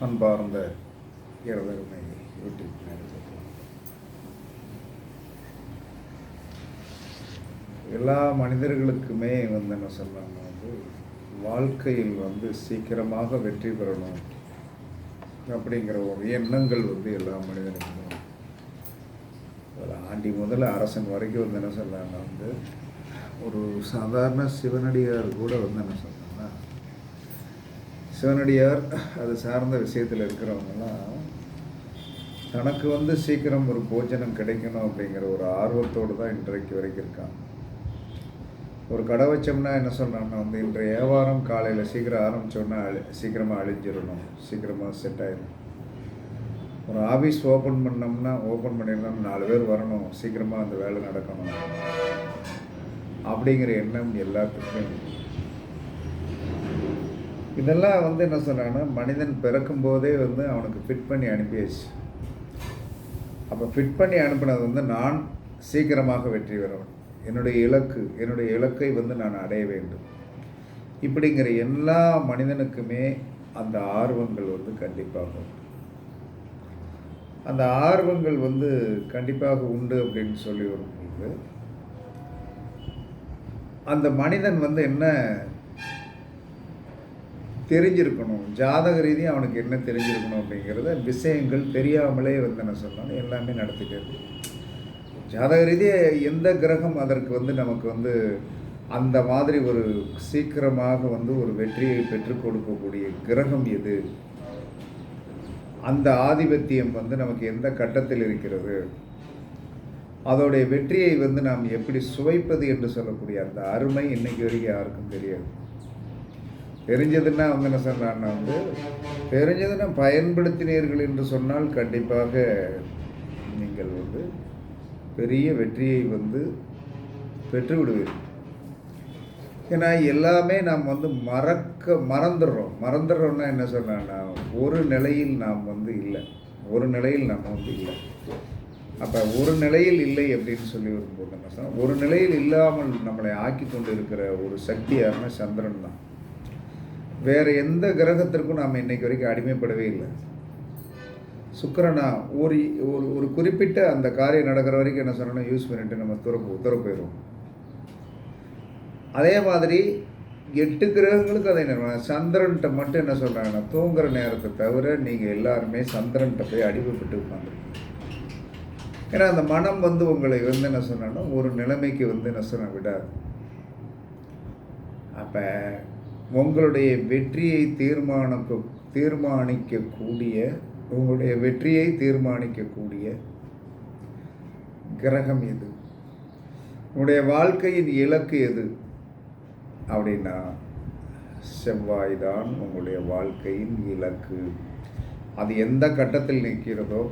அன்பார்ந்த இரவருமை யூடியூப் நேயர்களுக்கு எல்லா மனிதர்களுக்குமே வந்து என்ன சொல்லணும் வந்து வாழ்க்கையில் வந்து சீக்கிரமாக வெற்றி பெறணும் அப்படிங்கிற ஒரு எண்ணங்கள் வந்து எல்லா மனிதனுக்கும் உண்டு. ஆண்டி முதல்ல அரசன் வரைக்கும் வந்து என்ன சொல்லலாம்னா வந்து ஒரு சாதாரண சிவனடியார் கூட வந்து என்ன சொல்லலாம் சிவனடியார் அது சார்ந்த விஷயத்தில் இருக்கிறவங்கலாம் தனக்கு வந்து சீக்கிரம் ஒரு போஜனம் கிடைக்கணும் அப்படிங்கிற ஒரு ஆர்வத்தோடு தான் இன்றைக்கு வரைக்கும் இருக்கான் ஒரு கடை வச்சோம்னா என்ன சொல்கிறாங்கன்னா வந்து இன்றைய வியாபாரம் காலையில் சீக்கிரம் ஆரம்பித்தோன்னா அழி சீக்கிரமாக அழிஞ்சிடணும் சீக்கிரமாக செட் ஆயிடும் ஒரு ஆஃபீஸ் ஓப்பன் பண்ணோம்னா ஓப்பன் பண்ணியிருந்தோம் நாலு பேர் வரணும் சீக்கிரமாக அந்த வேலை நடக்கணும். அப்படிங்கிற எண்ணம் எல்லாத்துக்குமே இதெல்லாம் வந்து என்ன சொல்கிறாங்கன்னா மனிதன் பிறக்கும் போதே வந்து அவனுக்கு ஃபிட் பண்ணி அனுப்பியாச்சு. அப்போ ஃபிட் பண்ணி அனுப்பினது வந்து நான் சீக்கிரமாக வெற்றி பெறவன். என்னுடைய இலக்கு என்னுடைய இலக்கை வந்து நான் அடைய வேண்டும். இப்படிங்கிற எல்லா மனிதனுக்குமே அந்த ஆர்வங்கள் வந்து கண்டிப்பாக உண்டு. அந்த ஆர்வங்கள் வந்து கண்டிப்பாக உண்டு அப்படின்னு சொல்லி வரும்போது அந்த மனிதன் வந்து என்ன தெரிஞ்சிருக்கணும். ஜாதக ரீதியாக அவனுக்கு என்ன தெரிஞ்சிருக்கணும் அப்படிங்கிறத விஷயங்கள் தெரியாமலே வந்து என்ன சொல்லணும் எல்லாமே நடத்திட்டே ஜாதக ரீதியாக எந்த கிரகம் அதற்கு வந்து நமக்கு வந்து அந்த மாதிரி ஒரு சீக்கிரமாக வந்து ஒரு வெற்றியை பெற்றுக் கொடுக்கக்கூடிய கிரகம் எது? அந்த ஆதிபத்தியம் வந்து நமக்கு எந்த கட்டத்தில் இருக்கிறது? அதோடைய வெற்றியை வந்து நாம் எப்படி சுவைப்பது என்று சொல்லக்கூடிய அந்த அருமை இன்னைக்கு வரைக்கும் யாருக்கும் தெரியாது. தெரிஞ்சதுன்னா அவங்க என்ன சொன்னான்னா வந்து தெரிஞ்சதுன்னா பயன்படுத்தினீர்கள் என்று சொன்னால் கண்டிப்பாக நீங்கள் வந்து பெரிய வெற்றியை வந்து பெற்று விடுவீர்கள் ஏன்னா எல்லாமே நாம் வந்து மறக்க மறந்துடுறோம். மறந்துடுறோம்னா என்ன சொன்னான்னா ஒரு நிலையில் நாம் வந்து இல்லை. ஒரு நிலையில் நாம் வந்து இல்லை. அப்போ ஒரு நிலையில் இல்லை அப்படின்னு சொல்லி வரும்போது என்ன சொன்னால் ஒரு நிலையில் இல்லாமல் நம்மளை ஆக்கி கொண்டு இருக்கிற ஒரு சக்தி யாருன்னா சந்திரன் தான். வேறு எந்த கிரகத்திற்கும் நாம் இன்றைக்கு வரைக்கும் அடிமைப்படவே இல்லை. சுக்கிரனா ஒரு ஒரு ஒரு குறிப்பிட்ட அந்த காரியம் நடக்கிற வரைக்கும் என்ன சொன்னோன்னா யூஸ் பண்ணிட்டு நம்ம துறப்பு உத்தரவு போயிடுவோம். அதே மாதிரி எட்டு கிரகங்களுக்கு அதை நிறுவனம் சந்திரன்கிட்ட மட்டும் என்ன சொல்கிறாங்கன்னா தூங்குற நேரத்தை தவிர நீங்கள் எல்லாருமே சந்திரன்கிட்ட போய் அடிமைப்பட்டு உட்காந்துருக்கீங்க ஏன்னா அந்த மனம் வந்து உங்களை வந்து என்ன சொன்னோன்னா ஒரு நிலைமைக்கு வந்து என்ன சொன்ன விடாது. அப்போ உங்களுடைய வெற்றியை தீர்மானிக்க தீர்மானிக்கக்கூடிய உங்களுடைய வெற்றியை தீர்மானிக்கக்கூடிய கிரகம் எது? உங்களுடைய வாழ்க்கையின் இலக்கு எது? அப்படின்னா செவ்வாய் தான் உங்களுடைய வாழ்க்கையின் இலக்கு. அது எந்த கட்டத்தில் நிற்கிறதோ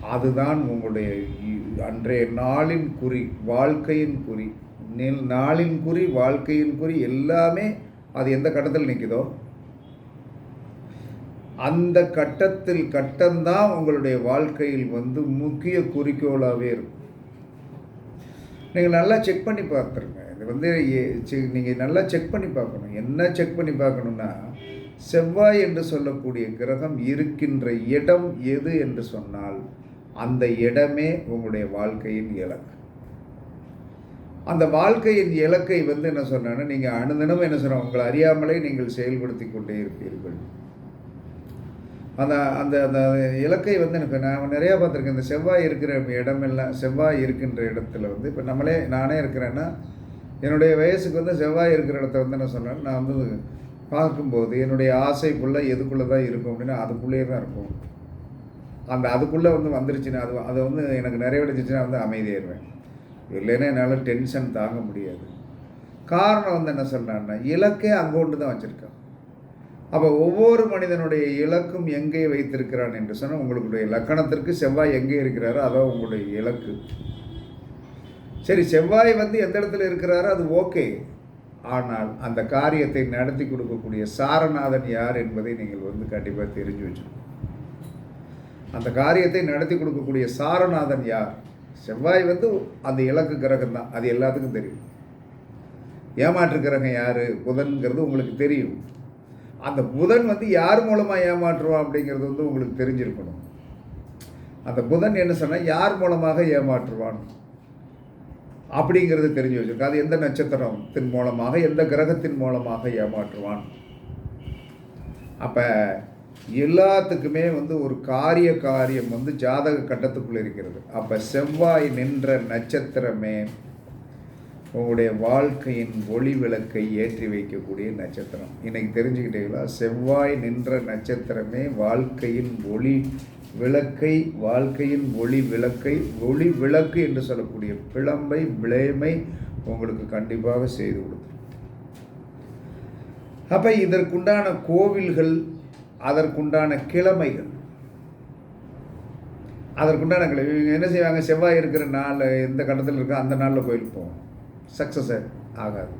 அதுதான் உங்களுடைய அன்றைய நாளின் குறி வாழ்க்கையின் குறி நாளின் குறி வாழ்க்கையின் குறி எல்லாமே அது எந்த கட்டத்தில் நிற்குதோ அந்த கட்டத்தில் கட்டம்தான் உங்களுடைய வாழ்க்கையில் வந்து முக்கிய குறிக்கோளாகவே இருக்கும். நீங்கள் நல்லா செக் பண்ணி பார்த்துருங்க. இது வந்து நீங்கள் நல்லா செக் பண்ணி பார்க்கணும். என்ன செக் பண்ணி பார்க்கணுன்னா செவ்வாய் என்று சொல்லக்கூடிய கிரகம் இருக்கின்ற இடம் எது என்று சொன்னால் அந்த இடமே உங்களுடைய வாழ்க்கையின் இலக்கு. அந்த வாழ்க்கையின் இலக்கை வந்து என்ன சொன்னேன்னா நீங்கள் அனுதினம் என்ன சொல்கிறோம் உங்களை அறியாமலே நீங்கள் செயல்படுத்தி கொண்டே இருப்பீர்கள். அந்த அந்த அந்த இலக்கை வந்து எனக்கு நான் நிறையா பார்த்துருக்கேன். இந்த செவ்வாய் இருக்கிற இடமெல்லாம் செவ்வாய் இருக்கின்ற இடத்துல வந்து இப்போ நம்மளே நானே இருக்கிறேன்னா என்னுடைய வயசுக்கு வந்து செவ்வாய் இருக்கிற இடத்த வந்து என்ன சொன்னேன் நான் வந்து பார்க்கும்போது என்னுடைய ஆசைக்குள்ளே எதுக்குள்ளே தான் இருக்கும் அப்படின்னா அதுக்குள்ளேயே தான் இருக்கும். அந்த அதுக்குள்ளே வந்து வந்துருச்சுன்னா அது அதை வந்து எனக்கு நிறைவடைச்சிச்சுன்னா வந்து அமைதியாயிருவேன். இல்லைன்னா என்னால் டென்ஷன் தாங்க முடியாது. காரணம் வந்து என்ன சொல்கிறான்னா இலக்கே அங்கே ஒன்று தான் வச்சுருக்கான். அப்போ ஒவ்வொரு மனிதனுடைய இலக்கும் எங்கே வைத்திருக்கிறான் என்று சொன்னால் உங்களுடைய லக்கணத்திற்கு செவ்வாய் எங்கே இருக்கிறாரோ அதான் உங்களுடைய இலக்கு. சரி செவ்வாய் வந்து எந்த இடத்துல இருக்கிறாரோ அது ஓகே. ஆனால் அந்த காரியத்தை நடத்தி கொடுக்கக்கூடிய சாரநாதன் யார் என்பதை நீங்கள் வந்து கண்டிப்பாக தெரிஞ்சு வச்சுக்கணும். அந்த காரியத்தை நடத்தி கொடுக்கக்கூடிய சாரநாதன் யார்? செவ்வாய் வந்து அந்த இலக்கு கிரகம் தான் அது எல்லாத்துக்கும் தெரியும். ஏமாற்று கிரகம் யார்? புதன்கிறது உங்களுக்கு தெரியும். அந்த புதன் வந்து யார் மூலமாக ஏமாற்றுவான் அப்படிங்கிறது வந்து உங்களுக்கு தெரிஞ்சிருக்கணும். அந்த புதன் என்ன சொன்னால் யார் மூலமாக ஏமாற்றுவான்? அப்படிங்கிறது தெரிஞ்சு வச்சிருக்கு அது எந்த நட்சத்திரத்தின் மூலமாக எந்த கிரகத்தின் மூலமாக ஏமாற்றுவான்? அப்போ எல்லாத்துக்குமே வந்து ஒரு காரிய காரியம் வந்து ஜாதக கட்டத்துக்குள்ளே இருக்கிறது. அப்போ செவ்வாய் நின்ற நட்சத்திரமே உங்களுடைய வாழ்க்கையின் ஒளி விளக்கை ஏற்றி வைக்கக்கூடிய நட்சத்திரம். இன்னைக்கு தெரிஞ்சுக்கிட்டீங்களா? செவ்வாய் நின்ற நட்சத்திரமே வாழ்க்கையின் ஒளி விளக்கை வாழ்க்கையின் ஒளி விளக்கை ஒளி விளக்கு என்று சொல்லக்கூடிய பிளம்பை விளைமை உங்களுக்கு கண்டிப்பாக செய்து கொடுத்துரும் அப்போ இதற்குண்டான கோவில்கள் அதற்குண்டான கிழமைகள். அதற்குண்டான கிழமை. இவங்க என்ன செய்வாங்க? செவ்வாய் இருக்கிற நாள் எந்த கட்டத்தில் இருக்கோ அந்த நாளில் கோயிலுக்கு போவோம். சக்ஸஸ் ஆகாது.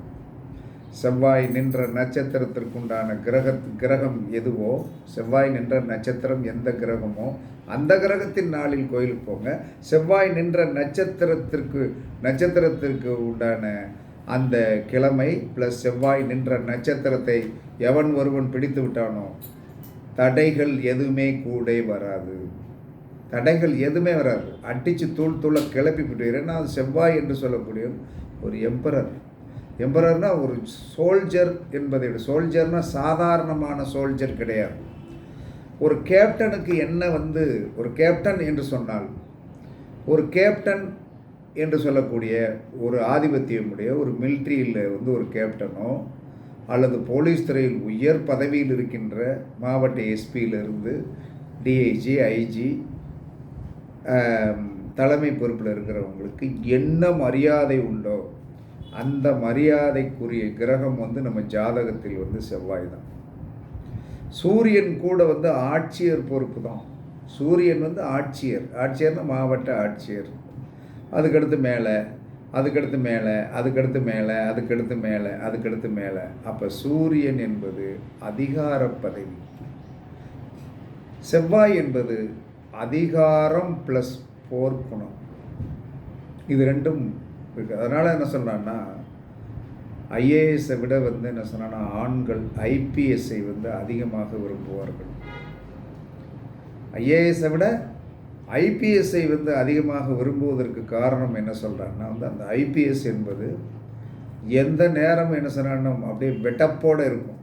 செவ்வாய் நின்ற நட்சத்திரத்திற்குண்டான கிரக கிரகம் எதுவோ செவ்வாய் நின்ற நட்சத்திரம் எந்த கிரகமோ அந்த கிரகத்தின் நாளில் கோயிலுக்கு போங்க. செவ்வாய் நின்ற நட்சத்திரத்திற்கு நட்சத்திரத்திற்கு உண்டான அந்த கிழமை ப்ளஸ் செவ்வாய் நின்ற நட்சத்திரத்தை எவன் ஒருவன் பிடித்து விட்டானோ தடைகள் எதுவுமே கூட வராது. தடைகள் எதுவுமே வராது. அடித்து தூள் தூளை கிளப்பி விட்டு அது செவ்வாய் என்று சொல்லக்கூடிய ஒரு எம்பரர். எம்பரர்னா ஒரு சோல்ஜர் என்பதை விட சோல்ஜர்னால் சாதாரணமான சோல்ஜர் கிடையாது. ஒரு கேப்டனுக்கு என்ன வந்து ஒரு கேப்டன் என்று சொன்னால் ஒரு கேப்டன் என்று சொல்லக்கூடிய ஒரு ஆதிபத்தியமுடைய ஒரு மிலிட்ரியில் வந்து ஒரு கேப்டனோ அல்லது போலீஸ் துறையில் உயர் பதவியில் இருக்கின்ற மாவட்ட எஸ்பியிலிருந்து டிஐஜி ஐஜி தலைமை பொறுப்பில் இருக்கிறவங்களுக்கு என்ன மரியாதை உண்டோ அந்த மரியாதைக்குரிய கிரகம் வந்து நம்ம ஜாதகத்தில் வந்து செவ்வாய் தான். சூரியன் கூட வந்து ஆட்சியர் பொறுப்பு தான். சூரியன் வந்து ஆட்சியர். ஆட்சியர்னா மாவட்ட ஆட்சியர். அதுக்கடுத்து மேலே அதுக்கடுத்து மேலே அதுக்கடுத்து மேலே அதுக்கடுத்து மேலே அதுக்கடுத்து மேலே. அப்போ சூரியன் என்பது அதிகார பதவி. செவ்வாய் என்பது அதிகாரம் ப்ளஸ் போர்க்குணம் இது ரெண்டும் இருக்குது அதனால் என்ன சொல்கிறான்னா ஐஏஎஸை விட வந்து என்ன சொன்னா ஆண்கள் ஐபிஎஸ்ஸை வந்து அதிகமாக விரும்புவார்கள். ஐஏஎஸை விட ஐபிஎஸ்ஐ வந்து அதிகமாக விரும்புவதற்கு காரணம் என்ன சொல்கிறாங்கன்னா வந்து அந்த ஐபிஎஸ் என்பது எந்த நேரம் என்ன சொன்னாலும் அப்படியே வெட்டப்போடு இருக்கும்.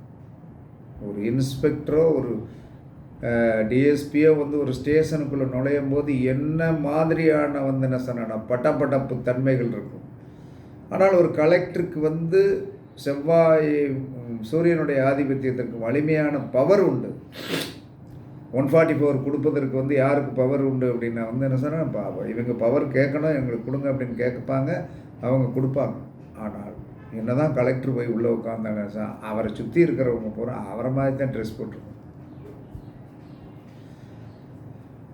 ஒரு இன்ஸ்பெக்டரோ ஒரு டிஎஸ்பியோ வந்து ஒரு ஸ்டேஷனுக்குள்ளே நுழையும் போது என்ன மாதிரியான வந்து என்ன சொன்னா பட்டப்பட்டப்பு தன்மைகள் இருக்கும். ஆனால் ஒரு கலெக்டருக்கு வந்து செவ்வாய் சூரியனுடைய ஆதிபத்தியத்திற்கு வலிமையான பவர் உண்டு. ஒன் ஃபார்ட்டி ஃபோர் கொடுப்பதற்கு வந்து யாருக்கு பவர் உண்டு அப்படின்னா வந்து என்ன சொன்னால் இவங்க பவர் கேட்கணும் எங்களுக்கு கொடுங்க அப்படின்னு கேட்கப்பாங்க அவங்க கொடுப்பாங்க. ஆனால் என்ன தான் கலெக்டர் போய் உள்ளே உட்காந்தாங்க அவரை சுற்றி இருக்கிறவங்க பூரா அவரை மாதிரி தான் ட்ரெஸ் போட்டிருக்கோம்.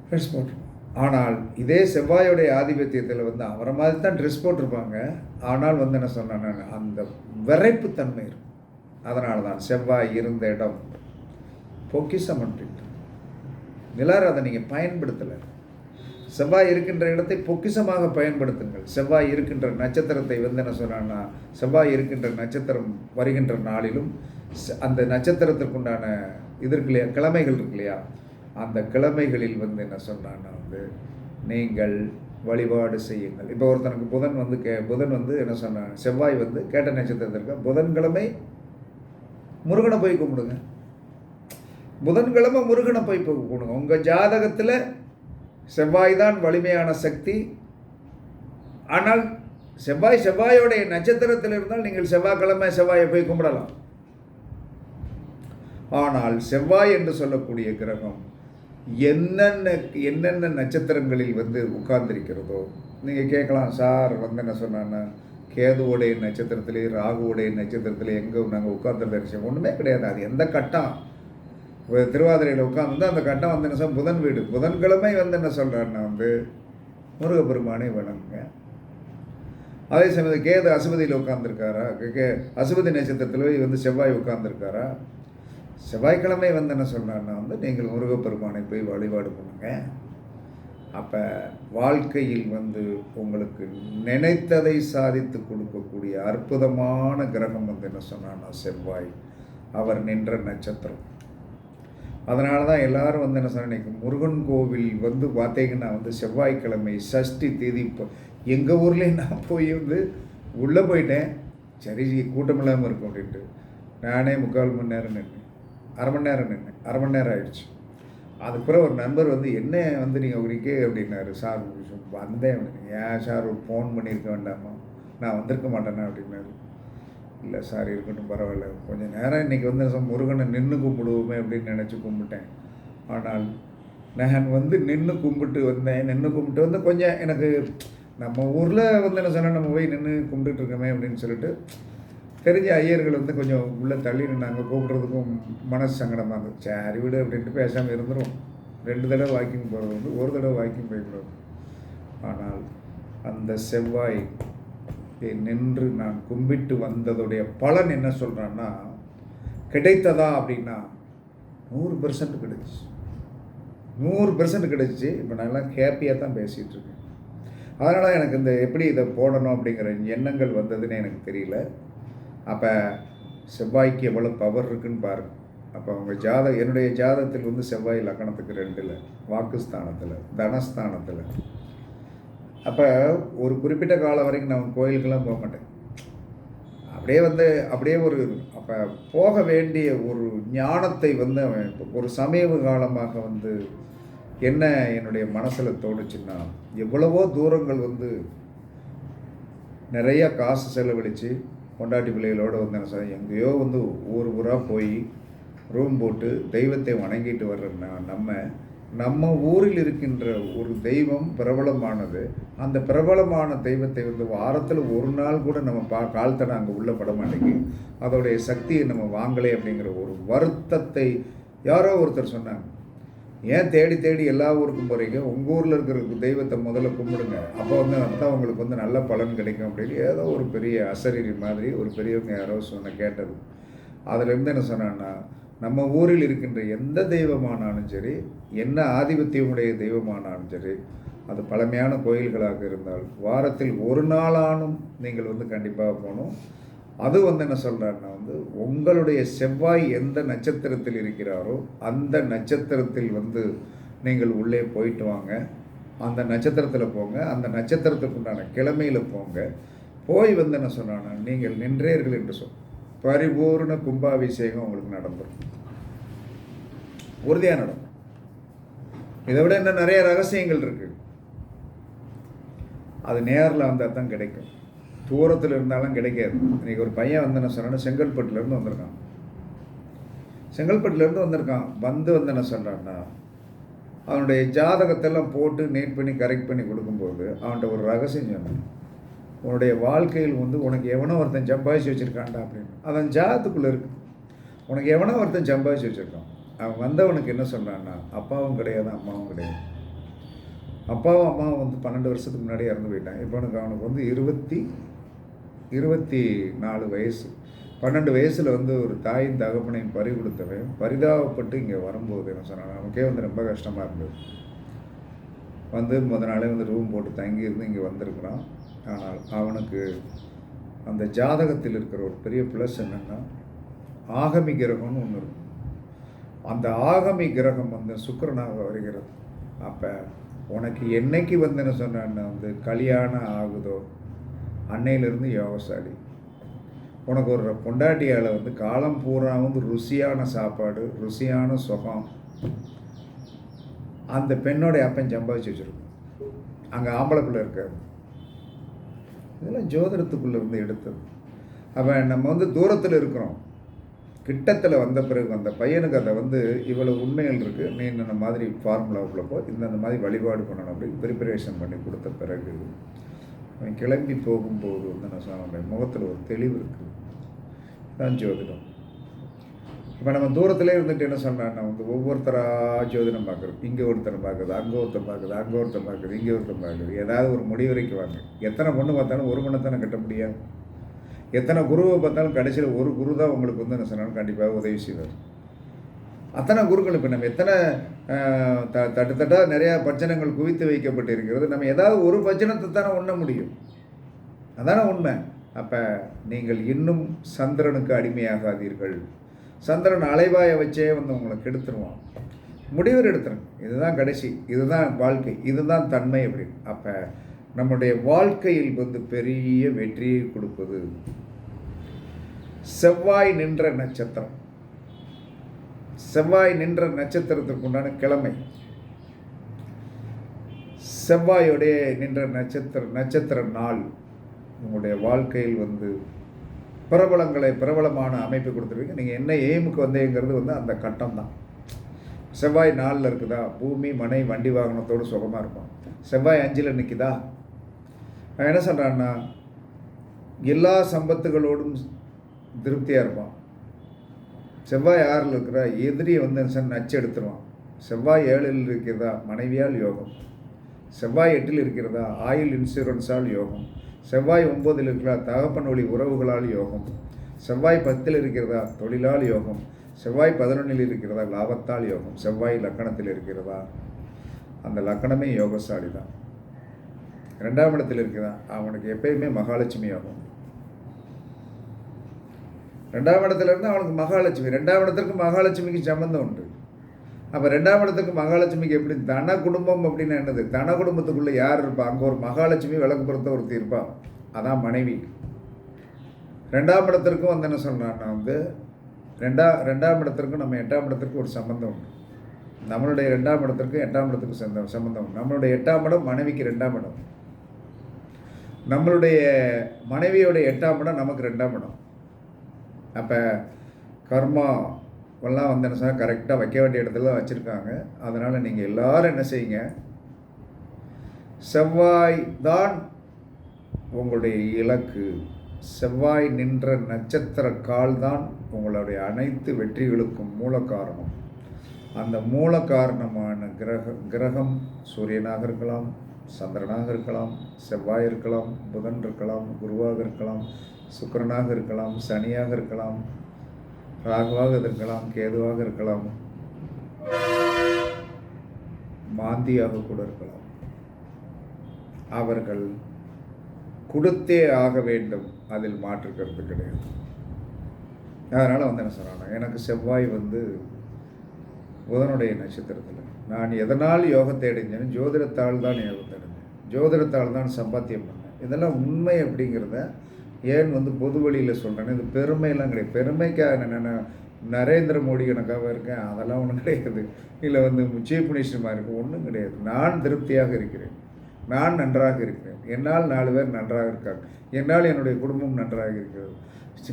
ட்ரெஸ் போட்டிருக்கோம். ஆனால் இதே செவ்வாயோடைய ஆதிபத்தியத்தில் வந்து அவரை மாதிரி தான் ட்ரெஸ் போட்டிருப்பாங்க. ஆனால் வந்து என்ன சொன்னேன் அந்த விரைப்பு தன்மை இருக்கும். அதனால தான் செவ்வாய் இருந்த இடம் பொக்கிசம் அப்படின்ட்டு அதை நீங்கள் பயன்படுத்தலை. செவ்வாய் இருக்கின்ற இடத்தை பொக்கிசமாக பயன்படுத்துங்கள். செவ்வாய் இருக்கின்ற நட்சத்திரத்தை வந்து என்ன சொன்னான்னா செவ்வாய் இருக்கின்ற நட்சத்திரம் வருகின்ற நாளிலும் அந்த நட்சத்திரத்திற்குண்டான இது இருக்கு இல்லையா கிழமைகள் இருக்கு இல்லையா அந்த கிழமைகளில் வந்து என்ன சொன்னான்னா வந்து நீங்கள் வழிபாடு செய்யுங்கள். இப்போ ஒருத்தனுக்கு புதன் வந்து கே புதன் வந்து என்ன சொன்னான் செவ்வாய் வந்து கேட்ட நட்சத்திரத்திற்கு புதன்கிழமை முருகனை போய் கும்பிடுங்க. புதன்கிழமை முருகனை போய் கும்பிடுங்க உங்கள் ஜாதகத்தில் செவ்வாய் தான் வலிமையான சக்தி. ஆனால் செவ்வாய் செவ்வாயோடைய நட்சத்திரத்தில் இருந்தால் நீங்கள் செவ்வாய்க்கிழமை செவ்வாயை போய் கும்பிடலாம். ஆனால் செவ்வாய் என்று சொல்லக்கூடிய கிரகம் என்னென்ன என்னென்ன நட்சத்திரங்களில் வந்து உட்கார்ந்திருக்கிறதோ நீங்கள் கேட்கலாம் சார் வந்து என்ன சொன்னான்னா கேதுவோடைய நட்சத்திரத்திலே ராகுவோடைய நட்சத்திரத்திலே எங்கே நாங்கள் உட்கார்ந்து விஷயம் ஒன்றுமே கிடையாது. அது எந்த கட்டம்? திருவாதிரையில் உட்காந்து அந்த கட்டம் வந்து என்ன புதன் வீடு புதன்கிழமை வந்து என்ன சொல்கிறாருன்னா வந்து முருகப்பெருமானை வணங்குங்க. அதே சமயத்தில் கேது அசுபதியில் உட்காந்துருக்காரா கே அசுபதி நட்சத்திரத்தில் வந்து செவ்வாய் உட்காந்துருக்காரா செவ்வாய்க்கிழமை வந்து என்ன சொல்கிறாருன்னா வந்து நீங்கள் முருகப்பெருமானை போய் வழிபாடு பண்ணுங்க. அப்போ வாழ்க்கையில் வந்து உங்களுக்கு நினைத்ததை சாதித்து கொடுக்கக்கூடிய அற்புதமான கிரகம் வந்து என்ன சொன்னான்னா செவ்வாய். அவர் நின்ற நட்சத்திரம். அதனால தான் எல்லாரும் வந்து என்ன சொன்னேன் முருகன் கோவில் வந்து பார்த்தீங்கன்னா வந்து செவ்வாய்க்கிழமை சஷ்டி தேதி இப்போ எங்கள் ஊர்லேயே நான் போய் வந்து உள்ளே போயிட்டேன். சரி கூட்டம் இல்லாமல் இருக்கும் அப்படின்ட்டு. நானே முக்கால் மணி நேரம் நின்று அரை மணி நேரம் நின்று அரை மணி நேரம் ஆயிடுச்சு. அதுக்கப்புறம் ஒரு நண்பர் வந்து என்ன வந்து நீங்கள் உரிக்கே அப்படின்னாரு. சார் வந்தேன். அப்படின்னு ஏன் சார் ஒரு ஃபோன் பண்ணியிருக்க வேண்டாமா? நான் வந்திருக்க மாட்டேன்னா அப்படின்னாரு. இல்லை சார் இருக்கட்டும் பரவாயில்ல. கொஞ்சம் நேரம் இன்றைக்கி வந்து முருகனை நின்று கும்பிடுவோமே அப்படின்னு நினச்சி கும்பிட்டேன். ஆனால் நான் வந்து நின்று கும்பிட்டு வந்தேன். நின்று கும்பிட்டு வந்து கொஞ்சம் எனக்கு நம்ம ஊரில் வந்து என்ன சொன்னால் நம்ம போய் நின்று கும்பிட்டுட்டு இருக்கோமே அப்படின்னு சொல்லிட்டு தெரிஞ்ச ஐயர்கள் வந்து கொஞ்சம் உள்ளே தள்ளி நின்னாங்க. கூப்பிட்றதுக்கும் மனசு சங்கடமாக இருந்தது. சரி விடு அப்படின்ட்டு பேசாமல் இருந்துடும் ரெண்டு தடவை வாக்கிங் போகிறது வந்து ஒரு தடவை வாக்கிங் போய்க்கூடாது ஆனால் அந்த செவ்வாய் நின்று நான் கும்பிட்டு வந்ததுடைய பலன் என்ன சொல்கிறேன்னா கிடைத்ததா அப்படின்னா நூறு பெர்சன்ட் கிடைச்சிச்சு நூறு பெர்சன்ட் கிடைச்சி. இப்போ நான் எல்லாம் ஹேப்பியாக தான் பேசிகிட்ருக்கேன் அதனால் எனக்கு இந்த எப்படி இதை போடணும் அப்படிங்கிற எண்ணங்கள் வந்ததுன்னு எனக்கு தெரியல. அப்போ செவ்வாய்க்கு எவ்வளோ பவர் இருக்குன்னு பாருங்க. அப்போ அவங்க ஜாத என்னுடைய ஜாதத்தில் வந்து செவ்வாய் லக்கணத்துக்கு ரெண்டில் வாக்குஸ்தானத்தில் தனஸ்தானத்தில். அப்போ ஒரு குறிப்பிட்ட காலம் வரைக்கும் நான் கோயிலுக்கெல்லாம் போக மாட்டேன். அப்படியே வந்து அப்படியே ஒரு அப்போ போக வேண்டிய ஒரு ஞானத்தை வந்து அவன் ஒரு சமீப காலமாக வந்து என்ன என்னுடைய மனசில் தோணுச்சுன்னா எவ்வளவோ தூரங்கள் வந்து நிறையா காசு செலவழித்து கொண்டாட்டி பிள்ளைகளோடு வந்தேன் சார். எங்கேயோ வந்து ஊர் ஊராக போய் ரூம் போட்டு தெய்வத்தை வணங்கிட்டு வர்ற நம்ம நம்ம ஊரில் இருக்கின்ற ஒரு தெய்வம் பிரபலமானது. அந்த பிரபலமான தெய்வத்தை வந்து வாரத்தில் ஒரு நாள் கூட நம்ம பா கால் அங்கே உள்ள பட மாட்டேங்குது. அதோடைய சக்தியை நம்ம வாங்கலை அப்படிங்கிற ஒரு வருத்தத்தை யாரோ ஒருத்தர் சொன்னாங்க. ஏன் தேடி தேடி எல்லா ஊருக்கும் போகிறீங்க உங்கள் ஊரில் இருக்கிற தெய்வத்தை முதல்ல கும்பிடுங்க. அப்போ வந்து தான் உங்களுக்கு வந்து நல்ல பலன் கிடைக்கும் அப்படின்னு ஏதோ ஒரு பெரிய அசரீரி மாதிரி ஒரு பெரியவங்க யாரோ சொன்ன கேட்டது. அதுலேருந்து என்ன சொன்னான்னா நம்ம ஊரில் இருக்கின்ற எந்த தெய்வமானாலும் சரி என்ன ஆதிபத்தியமுடைய தெய்வமானாலும் சரி அது பழமையான கோயில்களாக இருந்தால் வாரத்தில் ஒரு நாளானும் நீங்கள் வந்து கண்டிப்பாக போகணும். அது வந்து என்ன சொல்கிறாருன்னா வந்து உங்களுடைய செவ்வாய் எந்த நட்சத்திரத்தில் இருக்கிறாரோ அந்த நட்சத்திரத்தில் வந்து நீங்கள் உள்ளே போயிட்டு வாங்க. அந்த நட்சத்திரத்தில் போங்க. அந்த நட்சத்திரத்துக்கு உண்டான கிழமையில் போங்க. போய் வந்து என்ன சொன்னான்னா நீங்கள் நின்றீர்கள் என்று சொல். பரிபூர்ண கும்பாபிஷேகம் உங்களுக்கு நடந்துடும் உறுதியாக நடக்கும். இதை விட இன்னும் நிறைய ரகசியங்கள் இருக்கு. அது நேரில் வந்தால் தான் கிடைக்கும். தூரத்தில் இருந்தாலும் கிடைக்காது. இன்றைக்கி ஒரு பையன் வந்து என்ன சொன்னான்னு செங்கல்பட்டுலேருந்து வந்திருக்கான். செங்கல்பட்டுலேருந்து வந்திருக்கான். வந்து வந்து என்ன சொல்கிறான்னா அவனுடைய ஜாதகத்தெல்லாம் போட்டு நேட் பண்ணி கரெக்ட் பண்ணி கொடுக்கும்போது அவன்கிட்ட ஒரு ரகசியம் சொன்னான். உன்னுடைய வாழ்க்கையில் வந்து உனக்கு எவனோ ஒருத்தன் சம்பாதிச்சு வச்சுருக்காண்டா அப்படின்னு. அதன் ஜாதத்துக்குள்ளே இருக்குது உனக்கு எவனோ ஒருத்தன் சம்பாதிச்சு வச்சுருக்கான். அவன் வந்தவனுக்கு என்ன சொல்கிறான்னா அப்பாவும் கிடையாது அம்மாவும் கிடையாது. அப்பாவும் அம்மாவும் வந்து பன்னெண்டு வருஷத்துக்கு முன்னாடி இறந்து போயிட்டான் இப்போ எனக்கு அவனுக்கு வந்து இருபத்தி இருபத்தி நாலு வயசு. பன்னெண்டு வயசில் வந்து ஒரு தாயின் தகப்பனையும் பறி கொடுத்தவன் பரிதாபப்பட்டு இங்கே வரும்போது என்ன சொன்னான் நமக்கே வந்து ரொம்ப கஷ்டமாக இருந்தது. வந்து முத நாளே வந்து ரூம் போட்டு தங்கியிருந்து இங்கே வந்திருக்கிறான். ஆனால் அவனுக்கு அந்த ஜாதகத்தில் இருக்கிற ஒரு பெரிய ப்ளஸ் என்னென்னா ஆகமி கிரகம்னு ஒன்று இருக்கும். அந்த ஆகமி கிரகம் வந்து சுக்கரனாக வருகிறது. அப்போ உனக்கு என்னைக்கு வந்து என்ன சொன்னான்னா வந்து கல்யாணம் ஆகுதோ அன்னையிலிருந்து யோகசாலி. உனக்கு ஒரு பொண்டாட்டியால் வந்து காலம் பூரா வந்து ருசியான சாப்பாடு ருசியான சுகம். அந்த பெண்ணோடைய அப்பன் சம்பாதிச்சு வச்சுருக்கும். அங்கே ஆம்பளை பிள்ளை இருக்காது. இதெல்லாம் ஜோதிடத்துக்குள்ளே இருந்து எடுத்தது. அவன் நம்ம வந்து தூரத்தில் இருக்கிறோம். கிட்டத்தில் வந்த பிறகு அந்த பையனுக்கு அதை வந்து இவ்வளவு உண்மைகள் இருக்குது நீ இந்த மாதிரி ஃபார்முலாவுக்குள்ளே போ. இந்தந்த மாதிரி வழிபாடு பண்ணணும் அப்படின்னு ப்ரிப்பரேஷன் பண்ணி கொடுத்த பிறகு அவன் கிளம்பி போகும்போது வந்து நான் சொன்னேன் முகத்தில் ஒரு தெளிவு இருக்குது தான் ஜோதிடம். இப்போ நம்ம தூரத்திலே இருந்துட்டு என்ன சொன்னான்னா வந்து ஒவ்வொருத்தராக ஜோதிடம் பார்க்குறது இங்கே ஒருத்தனை பார்க்குது அங்கே ஒருத்தன் பார்க்குது அங்கே ஒருத்தன் பார்க்குது இங்கே ஒருத்தன் பார்க்குது ஏதாவது ஒரு முடிவுரைக்கு வாங்க. எத்தனை பொண்ணு பார்த்தாலும் ஒரு மணத்தானே கட்ட முடியாது. எத்தனை குருவை பார்த்தாலும் கடைசியில் ஒரு குரு தான் உங்களுக்கு வந்து என்ன சொன்னாலும் கண்டிப்பாக உதவி செய்வார். அத்தனை குருக்கள் இப்போ நம்ம எத்தனை த தட்டு தட்டாக நிறையா பட்சணங்கள் குவித்து வைக்கப்பட்டு இருக்கிறது நம்ம ஏதாவது ஒரு பட்சணத்தை தானே உண்ண முடியும். அதான உண்மை. அப்போ நீங்கள் இன்னும் சந்திரனுக்கு அடிமையாகாதீர்கள். சந்திரன் அலைவாய வச்சே வந்து உங்களை கெடுத்துருவான். முடிவர் எடுத்துருங்க இதுதான் கடைசி. இதுதான் வாழ்க்கை. இதுதான் தன்மை அப்படின்னு. அப்போ நம்முடைய வாழ்க்கையில் வந்து பெரிய வெற்றியை கொடுப்பது செவ்வாய் நின்ற நட்சத்திரம். செவ்வாய் நின்ற நட்சத்திரத்துக்கு உண்டான கிழமை. செவ்வாயோடைய நின்ற நட்சத்திர நட்சத்திர நாள் உங்களுடைய வாழ்க்கையில் வந்து பிரபலங்களை பிரபலமான அமைப்பு கொடுத்துருவீங்க நீங்கள் என்ன எய்முக்கு வந்தீங்கிறது வந்து அந்த கட்டம் தான் செவ்வாய் நாளில் இருக்குதா? பூமி மனை வண்டி வாகனத்தோடு சுகமாக இருக்கும் செவ்வாய் அஞ்சில் நிற்குதா நான் என்ன சொல்கிறான்னா எல்லா சம்பத்துகளோடும் திருப்தியாக இருப்பான். செவ்வாய் ஆறில் இருக்கிற எதிரியை வந்து நச்சு எடுத்துருவான். செவ்வாய் ஏழில் இருக்கிறதா? மனைவியால் யோகம். செவ்வாய் எட்டில் இருக்கிறதா? ஆயில் இன்சூரன்ஸால் யோகம். செவ்வாய் ஒன்பதில் இருக்கிறதா தகப்பன் ஒளி உறவுகளால் யோகம். செவ்வாய் பத்தில் இருக்கிறதா தொழிலால் யோகம். செவ்வாய் பதினொன்றில் இருக்கிறதா லாபத்தால் யோகம். செவ்வாய் லக்கணத்தில் இருக்கிறதா? அந்த லக்கணமே யோகசாலி தான். ரெண்டாம் இடத்தில் இருக்கிறான் அவனுக்கு எப்பயுமே மகாலட்சுமி யோகம். ரெண்டாம் இடத்துல இருந்து அவனுக்கு மகாலட்சுமி. ரெண்டாம் இடத்திற்கு மகாலட்சுமிக்கு சம்மந்தம் உண்டு. அப்போ ரெண்டாம் இடத்துக்கு மகாலட்சுமிக்கு எப்படி தன குடும்பம் அப்படின்னு என்னது? தன குடும்பத்துக்குள்ளே யார் இருப்பா? அங்கே ஒரு மகாலட்சுமி விளக்கு பொறுத்த ஒருத்தி இருப்பா. அதான் மனைவி. ரெண்டாம் இடத்திற்கும் வந்து என்ன சொல்கிறான்னா வந்து ரெண்டா ரெண்டாம் இடத்திற்கும் நம்ம எட்டாம் இடத்திற்கு ஒரு சம்மந்தம் உண்டு. நம்மளுடைய ரெண்டாம் இடத்திற்கும் எட்டாம் இடத்துக்கும் சந்த சம்மந்தம் நம்மளுடைய எட்டாம் இடம் மனைவிக்கு ரெண்டாம் இடம். நம்மளுடைய மனைவியோடைய எட்டாம் இடம் நமக்கு ரெண்டாம் இடம். அப்போ கர்மா எல்லாம் வந்து என்ன கரெக்டாக வைக்க வேண்டிய இடத்துல தான் வச்சுருக்காங்க. அதனால் நீங்கள் எல்லோரும் என்ன செய்யுங்க? செவ்வாய் தான் உங்களுடைய இலக்கு. செவ்வாய் நின்ற நட்சத்திர கால் தான் உங்களுடைய அனைத்து வெற்றிகளுக்கும் மூல காரணம். அந்த மூல காரணமான கிரக கிரகம் சூரியனாக இருக்கலாம் சந்திரனாக இருக்கலாம் செவ்வாய் இருக்கலாம் புதன் இருக்கலாம் குருவாக இருக்கலாம் சுக்கரனாக இருக்கலாம் சனியாக இருக்கலாம் ராகுவாக இருக்கலாம் கேதுவாக இருக்கலாம் மாந்தியாக கூட இருக்கலாம். அவர்கள் கொடுத்தே ஆக வேண்டும் அதில் மாற்றுக்கிறது கிடையாது. அதனால் வந்து என்ன சொல்கிறாங்க எனக்கு செவ்வாய் வந்து புதனுடைய நட்சத்திரத்தில். நான் எதனால் யோகத்தை அடைஞ்சேன்னு ஜோதிடத்தால் தான் யோகத்தை அடைஞ்சேன். ஜோதிடத்தால் தான் சம்பாத்தியம் பண்ணேன். இதெல்லாம் உண்மை அப்படிங்கிறத ஏன் வந்து பொது வழியில் சொல்கிறேன்னு இது பெருமையெல்லாம் கிடையாது. பெருமைக்காக என்னென்ன நரேந்திர மோடி எனக்காக இருக்கேன் அதெல்லாம் ஒன்றும் கிடையாது. இல்லை வந்து சீஃப் மினிஸ்டர் இருக்கும் ஒன்றும் கிடையாது. நான் திருப்தியாக இருக்கிறேன். நான் நன்றாக இருக்கிறேன். என்னால் நாலு பேர் நன்றாக இருக்காங்க. என்னால் என்னுடைய குடும்பம் நன்றாக இருக்கிறது.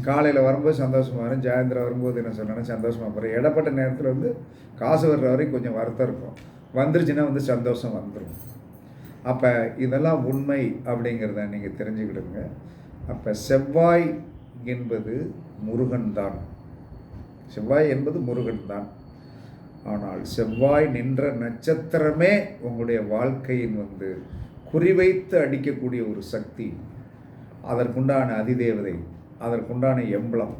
காலையில் வரும்போது சந்தோஷமாக வரும் சாயந்தரம் வரும்போது என்ன சொன்னேன்னா சந்தோஷமாக போகிறேன் இடப்பட்ட நேரத்தில் வந்து காசு வர்ற வரைக்கும் கொஞ்சம் வருத்தம் இருக்கும். வந்துருச்சுன்னா வந்து சந்தோஷம் வந்துடும் அப்போ இதெல்லாம் உண்மை அப்படிங்கிறத நீங்கள் தெரிஞ்சுக்கிடுங்க. அப்போ செவ்வாய் என்பது முருகன் தான். செவ்வாய் என்பது முருகன் தான். ஆனால் செவ்வாய் நின்ற நட்சத்திரமே உங்களுடைய வாழ்க்கையின் வந்து குறிவைத்து அடிக்கக்கூடிய ஒரு சக்தி. அதற்குண்டான அதிதேவதை அதற்குண்டான எம்பளம்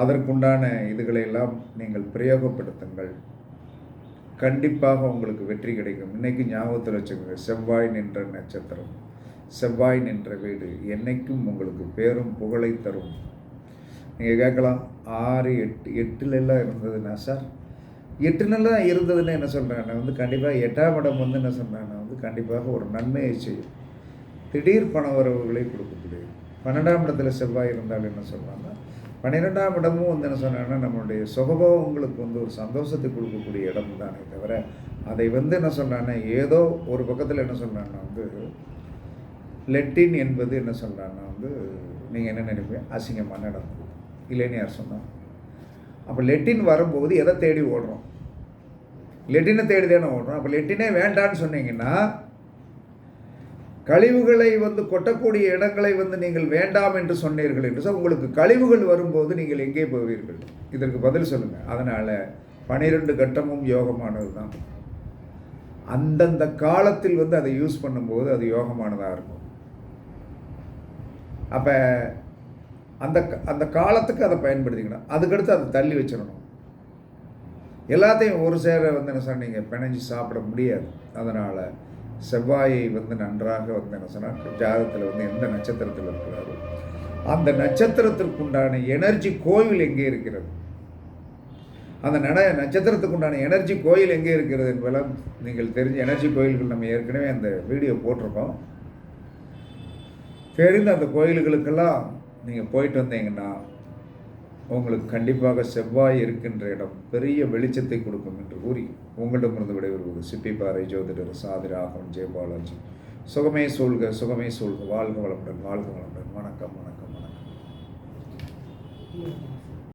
அதற்குண்டான இதுகளையெல்லாம் நீங்கள் பிரயோகப்படுத்துங்கள். கண்டிப்பாக உங்களுக்கு வெற்றி கிடைக்கும். இன்றைக்கி ஞாபகத்தில் வச்சுக்கோங்க செவ்வாய் நின்ற நட்சத்திரம். செவ்வாய் நின்ற வீடு. என்னைக்கும் உங்களுக்கு பேரும் புகழை தரும். நீங்கள் கேட்கலாம் ஆறு எட்டு எட்டுலெல்லாம் இருந்ததுன்னா சார்? எட்டுலெல்லாம் இருந்ததுன்னு என்ன சொல்கிறேன் நான் வந்து கண்டிப்பாக எட்டாம் இடம் வந்து என்ன சொல்கிறேன் நான் வந்து கண்டிப்பாக ஒரு நன்மையை செய்யும் திடீர் பண வரவுகளை கொடுக்கக்கூடிய பன்னெண்டாம் இடத்துல செவ்வாய் இருந்தால் என்ன சொல்கிறாங்க பன்னிரெண்டாம் இடமும் வந்து என்ன சொன்னாங்கன்னா நம்மளுடைய சுகபோகங்களுக்கு வந்து ஒரு சந்தோஷத்தை கொடுக்கக்கூடிய இடம் தானே தவிர அதை வந்து என்ன சொல்கிறாங்கன்னா ஏதோ ஒரு பக்கத்தில் என்ன சொல்கிறாங்கன்னா வந்து லெட்டின் என்பது என்ன சொல்கிறாங்கன்னா வந்து நீங்கள் என்ன நினைப்பீங்க? அசிங்கமான இடம். இல்லைன்னு யார் சொன்னால் அப்போ லெட்டின் வரும்போது எதை தேடி ஓடுறோம்? லெட்டினை தேடி தானே ஓடுறோம். அப்போ லெட்டினே வேண்டான்னு சொன்னீங்கன்னா கழிவுகளை வந்து கொட்டக்கூடிய இடங்களை வந்து நீங்கள் வேண்டாம் என்று சொன்னீர்கள் என்று சொல் உங்களுக்கு கழிவுகள் வரும்போது நீங்கள் எங்கே போவீர்கள்? இதற்கு பதில் சொல்லுங்கள் அதனால் பனிரெண்டு கட்டமும் யோகமானது தான் அந்தந்த காலத்தில் வந்து அதை யூஸ் பண்ணும்போது அது யோகமானதாக இருக்கும். அப்போ அந்த அந்த காலத்துக்கு அதை பயன்படுத்திக்கணும். அதுக்கடுத்து அதை தள்ளி வச்சிடணும். எல்லாத்தையும் ஒரு சேர வந்து என்ன சொன்னால் நீங்கள் பிணைஞ்சு சாப்பிட முடியாது. அதனால் செவ்வாயை வந்து நன்றாக வந்து என்ன சொன்னால் ஜாதகத்தில் வந்து எந்த நட்சத்திரத்தில் இருக்கிறாரோ அந்த நட்சத்திரத்திற்குண்டான எனர்ஜி கோவில் எங்கே இருக்கிறது? அந்த நட நட்சத்திரத்துக்கு உண்டான எனர்ஜி கோயில் எங்கே இருக்கிறது என்பதெல்லாம் நீங்கள் தெரிஞ்ச எனர்ஜி கோயில்கள் நம்ம ஏற்கனவே அந்த வீடியோ போட்டிருக்கோம். தெரிந்த அந்த கோயில்களுக்கெல்லாம் நீங்கள் போயிட்டு வந்தீங்கன்னா உங்களுக்கு கண்டிப்பாக செவ்வாய் இருக்கின்ற இடம் பெரிய வெளிச்சத்தை கொடுக்கும் என்று கூறி உங்களிடமிருந்து விடைபெறுவது சிப்பிப்பாறை ஜோதிடர் சாதி ராகவன் ஜெயபாலாஜி. சுகமே சூழ்க சுகமே சூழ்க. வாழ்க வளமுடன் வாழ்க வளமுடன். வணக்கம் வணக்கம் வணக்கம்.